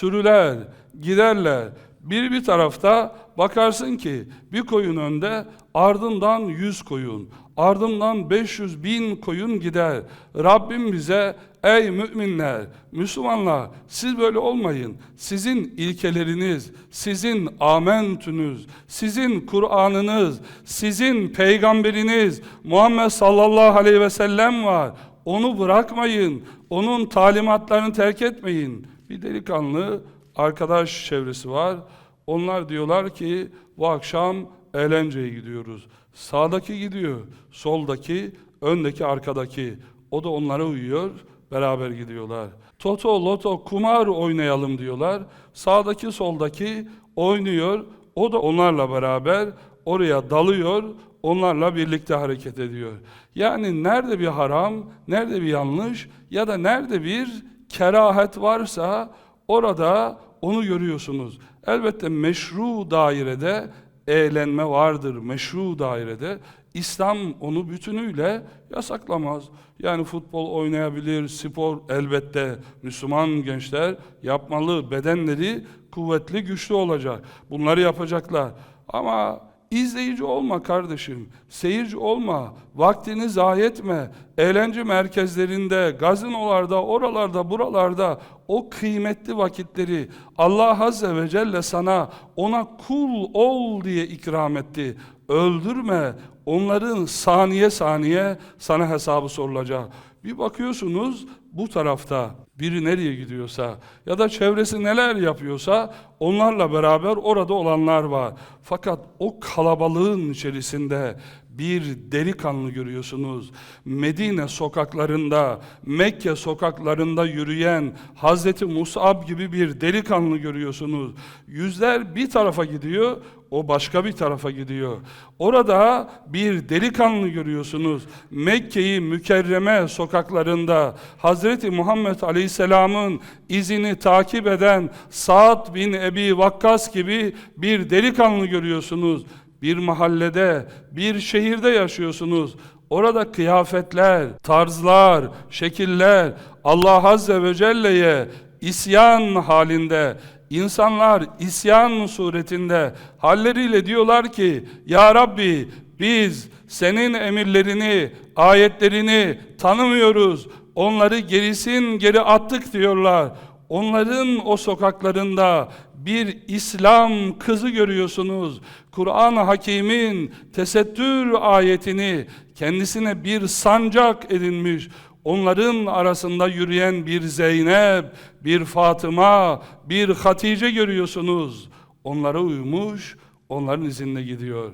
sürüler, giderler. Bir bir tarafta bakarsın ki bir koyun önde, ardından yüz koyun, ardından 500 bin koyun gider. Rabbim bize ey müminler, Müslümanlar siz böyle olmayın. Sizin ilkeleriniz, sizin amentünüz, sizin Kur'an'ınız, sizin peygamberiniz Muhammed sallallahu aleyhi ve sellem var. Onu bırakmayın. Onun talimatlarını terk etmeyin. Bir delikanlı arkadaş çevresi var. Onlar diyorlar ki bu akşam eğlenceye gidiyoruz. Sağdaki gidiyor, soldaki, öndeki, arkadaki. O da onlara uyuyor, beraber gidiyorlar. Toto, loto, kumar oynayalım diyorlar. Sağdaki, soldaki oynuyor. O da onlarla beraber oraya dalıyor, onlarla birlikte hareket ediyor. Yani nerede bir haram, nerede bir yanlış ya da nerede bir kerahet varsa orada onu görüyorsunuz. Elbette meşru dairede eğlenme vardır. Meşru dairede İslam onu bütünüyle yasaklamaz. Yani futbol oynayabilir, spor elbette Müslüman gençler yapmalı. Bedenleri kuvvetli, güçlü olacak. Bunları yapacaklar. Ama İzleyici olma kardeşim, seyirci olma, vaktini zayi etme. Eğlence merkezlerinde, gazinolarda, oralarda, buralarda o kıymetli vakitleri Allah Azze ve Celle sana ona kul ol diye ikram etti. Öldürme, onların saniye saniye sana hesabı sorulacak. Bir bakıyorsunuz bu tarafta biri nereye gidiyorsa ya da çevresi neler yapıyorsa onlarla beraber orada olanlar var. Fakat o kalabalığın içerisinde bir delikanlı görüyorsunuz. Medine sokaklarında, Mekke sokaklarında yürüyen Hazreti Musab gibi bir delikanlı görüyorsunuz. Yüzler bir tarafa gidiyor, o başka bir tarafa gidiyor. Orada bir delikanlı görüyorsunuz. Mekke'yi mükerreme sokaklarında Hazreti Muhammed Aleyhisselam'ın izini takip eden Sa'd bin Ebi Vakkas gibi bir delikanlı görüyorsunuz. Bir mahallede, bir şehirde yaşıyorsunuz. Orada kıyafetler, tarzlar, şekiller Allah Azze ve Celle'ye isyan halinde İnsanlar isyan suretinde halleriyle diyorlar ki Ya Rabbi biz senin emirlerini, ayetlerini tanımıyoruz. Onları gerisin geri attık diyorlar. Onların o sokaklarında bir İslam kızı görüyorsunuz. Kur'an-ı Hakim'in tesettür ayetini kendisine bir sancak edinmiş. Onların arasında yürüyen bir Zeynep, bir Fatıma, bir Hatice görüyorsunuz. Onlara uymuş, onların izinde gidiyor.